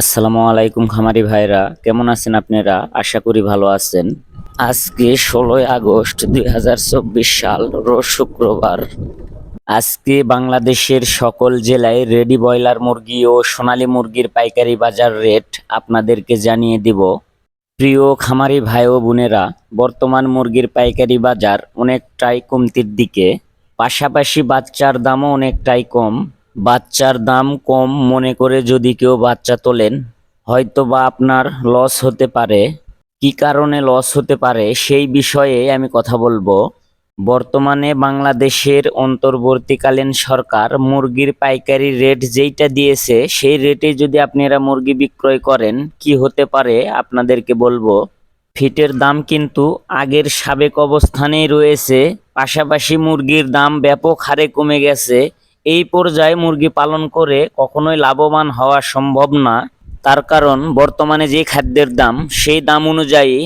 আসসালামু আলাইকুম খামারি ভাইরা, কেমন আছেন আপনারা? আশা করি ভালো আছেন। আজকে ষোলোই আগস্ট দুই হাজার চব্বিশ সাল, রোজ শুক্রবার। আজকে বাংলাদেশের সকল জেলায় রেডি ব্রয়লার মুরগি ও সোনালী মুরগির পাইকারি বাজার রেট আপনাদেরকে জানিয়ে দিব। প্রিয় খামারি ভাই ও বোনেরা, বর্তমান মুরগির পাইকারি বাজার অনেকটাই কমতির দিকে। পাশাপাশি বাচ্চার দামও অনেকটাই কম। বাচ্চার দাম কম মনে করে যদি কেউ বাচ্চা তোলেন হয়তো বা আপনার লস হতে পারে। কি কারণে লস হতে পারে সেই বিষয়ে আমি কথা বলব। বর্তমানে বাংলাদেশের অন্তর্বর্তীকালীন সরকার মুরগির পাইকারি রেট যেইটা দিয়েছে, সেই রেটে যদি আপনারা মুরগি বিক্রয় করেন, কি হতে পারে আপনাদেরকে বলব। ফিটের দাম কিন্তু আগের সাবেক অবস্থানেই রয়েছে, পাশাপাশি মুরগির দাম ব্যাপক হারে কমে গেছে। এই পর্যায়ে মুরগি পালন করে কখনোই লাভবান হওয়া সম্ভব না। তার কারণ, বর্তমানে যে খাদ্যের দাম, সেই দাম অনুযায়ী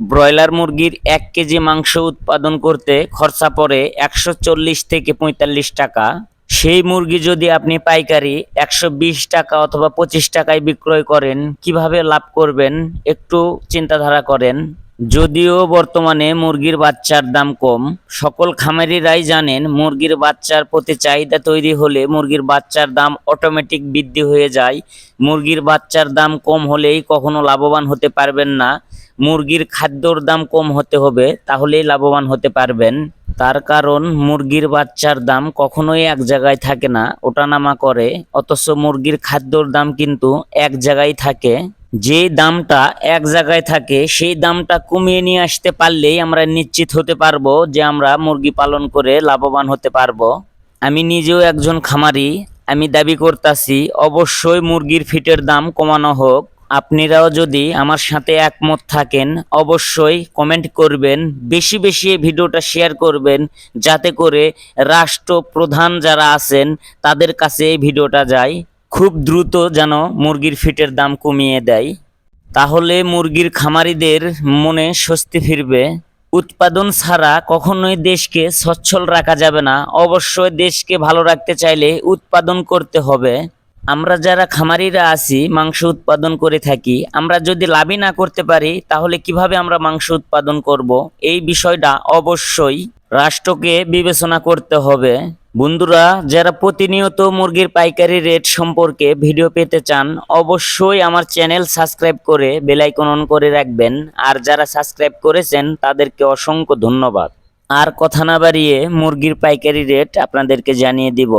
ব্রয়লার মুরগির এক কেজি মাংস উৎপাদন করতে খরচা পড়ে একশো চল্লিশ থেকে পঁয়তাল্লিশ টাকা। সেই মুরগি যদি আপনি পাইকারি একশো বিশ টাকা অথবা পঁচিশ টাকায় বিক্রয় করেন, কীভাবে লাভ করবেন, একটু চিন্তাধারা করেন। যদিও বর্তমানে মুরগির বাচ্চার দাম কম, সকল খামারিরাই জানেন মুরগির বাচ্চার প্রতি চাহিদা তৈরি হলে মুরগির বাচ্চার দাম অটোমেটিক বৃদ্ধি হয়ে যায়। মুরগির বাচ্চার দাম কম হলেই কখনো লাভবান হতে পারবেন না। মুরগির খাদ্যর দাম কম হতে হবে, তাহলেই লাভবান হতে পারবেন। তার কারণ, মুরগির বাচ্চার দাম কখনোই এক জায়গায় থাকে না, ওঠানামা করে। অথচ মুরগির খাদ্যর দাম কিন্তু এক জায়গায় থাকে। যে দামটা এক জায়গায় থাকে, সেই দামটা কমিয়ে নিয়ে আসতে পারলেই আমরা নিশ্চিত হতে পারব যে আমরা মুরগি পালন করে লাভবান হতে পারব। আমি নিজেও একজন খামারি, আমি দাবি করতাছি, অবশ্যই মুরগির ফিটের দাম কমানো হোক। আপনারাও যদি আমার সাথে একমত থাকেন, অবশ্যই কমেন্ট করবেন, বেশি বেশি ভিডিওটা শেয়ার করবেন, যাতে করে রাষ্ট্রপ্রধান যারা আছেন, তাদের কাছে এই ভিডিওটা যায়। খুব দ্রুত যেন মুরগির ফিটের দাম কমিয়ে দেয়, তাহলে মুরগির খামারিদের মনে স্বস্তি ফিরবে। উৎপাদন ছাড়া কখনোই দেশকে সচ্ছল রাখা যাবে না। অবশ্যই দেশকে ভালো রাখতে চাইলে উৎপাদন করতে হবে। আমরা যারা খামারিরা আছি, মাংস উৎপাদন করে থাকি, আমরা যদি লাভই না করতে পারি, তাহলে কীভাবে আমরা মাংস উৎপাদন করব? এই বিষয়টা অবশ্যই রাষ্ট্রকে বিবেচনা করতে হবে। বন্ধুরা, যারা প্রতিনিয়ত মুরগির পাইকারি রেট সম্পর্কে ভিডিও পেতে চান, অবশ্যই আমার চ্যানেল সাবস্ক্রাইব করে বেল আইকন অন করে রাখবেন। আর যারা সাবস্ক্রাইব করেছেন, তাদেরকে অসংখ্য ধন্যবাদ। আর কথা না বাড়িয়ে মুরগির পাইকারি রেট আপনাদেরকে জানিয়ে দিব।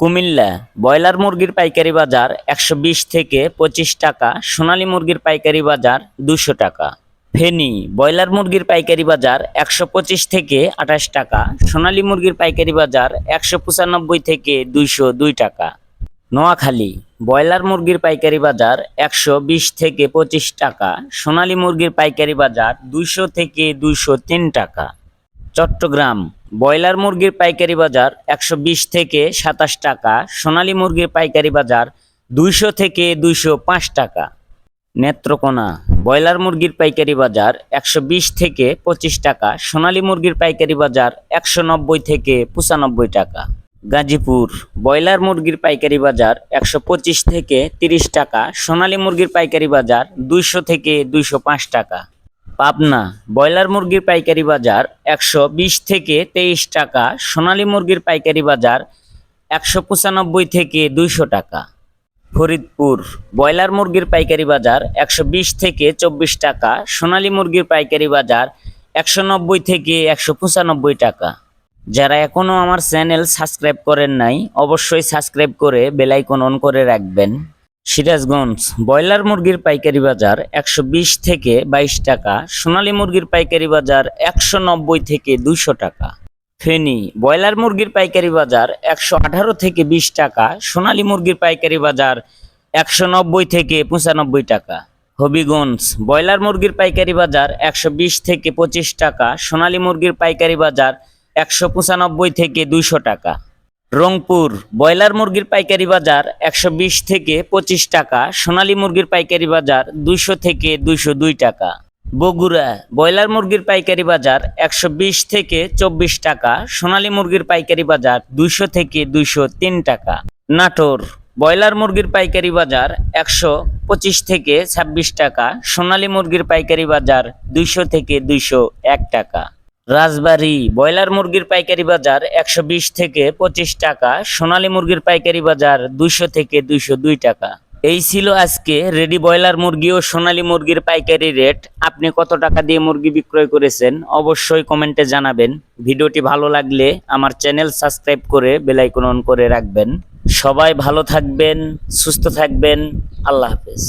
কুমিল্লা ব্রয়লার মুরগির পাইকারি বাজার একশো বিশ থেকে পঁচিশ টাকা, সোনালী মুরগির পাইকারি বাজার দুশো টাকা। ফেনী ব্রয়লার মুরগির পাইকারি বাজার একশো পঁচিশ থেকে আঠাশ টাকা, সোনালী মুরগির পাইকারি বাজার একশো পঁচানব্বই থেকে দুইশো দুই টাকা। নোয়াখালী ব্রয়লার মুরগির পাইকারি বাজার একশো বিশ থেকে পঁচিশ টাকা, সোনালী মুরগির পাইকারি বাজার দুইশো থেকে দুইশো তিন টাকা। চট্টগ্রাম ব্রয়লার মুরগির পাইকারি বাজার একশো বিশ থেকে সাতাশ টাকা, সোনালী মুরগির পাইকারি বাজার দুইশো থেকে দুইশো পাঁচ টাকা। নেত্রকোনা, ব্রয়লার মুরগির পাইকারি বাজার একশো বিশ থেকে পঁচিশ টাকা, সোনালী মুরগির পাইকারি বাজার একশো নব্বই থেকে পঁচানব্বই টাকা। গাজীপুর, ব্রয়লার মুরগির পাইকারি বাজার একশো পঁচিশ থেকে তিরিশ টাকা, সোনালী মুরগির পাইকারি বাজার দুইশো থেকে দুইশো পাঁচ টাকা। পাবনা ব্রয়লার মুরগির পাইকারি বাজার একশো বিশ থেকে তেইশ টাকা, সোনালী মুরগির পাইকারি বাজার একশো পঁচানব্বই থেকে দুইশো টাকা। ফরিদপুর ব্রয়লার মুরগির পাইকারি বাজার একশো বিশ থেকে চব্বিশ টাকা, সোনালী মুরগির পাইকারি বাজার একশো নব্বই থেকে একশো পঁচানব্বই টাকা। যারা এখনও আমার চ্যানেল সাবস্ক্রাইব করেন নাই, অবশ্যই সাবস্ক্রাইব করে বেলাইকন অন করে রাখবেন। সিরাজগঞ্জ ব্রয়লার মুরগির পাইকারি বাজার একশো বিশ থেকে বাইশ টাকা, সোনালী মুরগির পাইকারি বাজার একশো নব্বই থেকে দুইশো টাকা। ফেনি ব্রয়লার মুরগির পাইকারি বাজার একশো আঠারো থেকে বিশ টাকা, সোনালী মুরগির পাইকারি বাজার একশো নব্বই থেকে পঁচানব্বই টাকা। হবিগঞ্জ ব্রয়লার মুরগির পাইকারি বাজার একশো বিশ থেকে পঁচিশ টাকা, সোনালী মুরগির পাইকারি বাজার একশো পঁচানব্বই থেকে দুইশো টাকা। রংপুর ব্রয়লার মুরগির পাইকারি বাজার একশো বিশ থেকে পঁচিশ টাকা, সোনালী মুরগির পাইকারি বাজার দুইশো থেকে দুইশো দুই টাকা। বগুড়া ব্রয়লার মুরগির পাইকারি বাজার একশো বিশ থেকে চব্বিশ টাকা, সোনালী মুরগির পাইকারি বাজার দুইশো থেকে দুইশো তিন টাকা। নাটোর ব্রয়লার মুরগির পাইকারি বাজার একশো পঁচিশ থেকে ছাব্বিশ টাকা, সোনালী মুরগির পাইকারি বাজার দুইশো থেকে দুইশো এক টাকা। রাজবাড়ী ব্রয়লার মুরগির পাইকারি বাজার একশো বিশ থেকে পঁচিশ টাকা, সোনালী মুরগির পাইকারি বাজার দুইশো থেকে দুইশো দুই টাকা। এই ছিল আজকে রেডি ব্রয়লার মুরগি ও সোনালী মুরগির পাইকারি রেট। আপনি কত টাকা দিয়ে মুরগি বিক্রয় করেছেন অবশ্যই কমেন্টে জানাবেন। ভিডিওটি ভালো লাগলে আমার চ্যানেল সাবস্ক্রাইব করে বেলাইকন অন করে রাখবেন। সবাই ভালো থাকবেন, সুস্থ থাকবেন। আল্লাহ হাফেজ।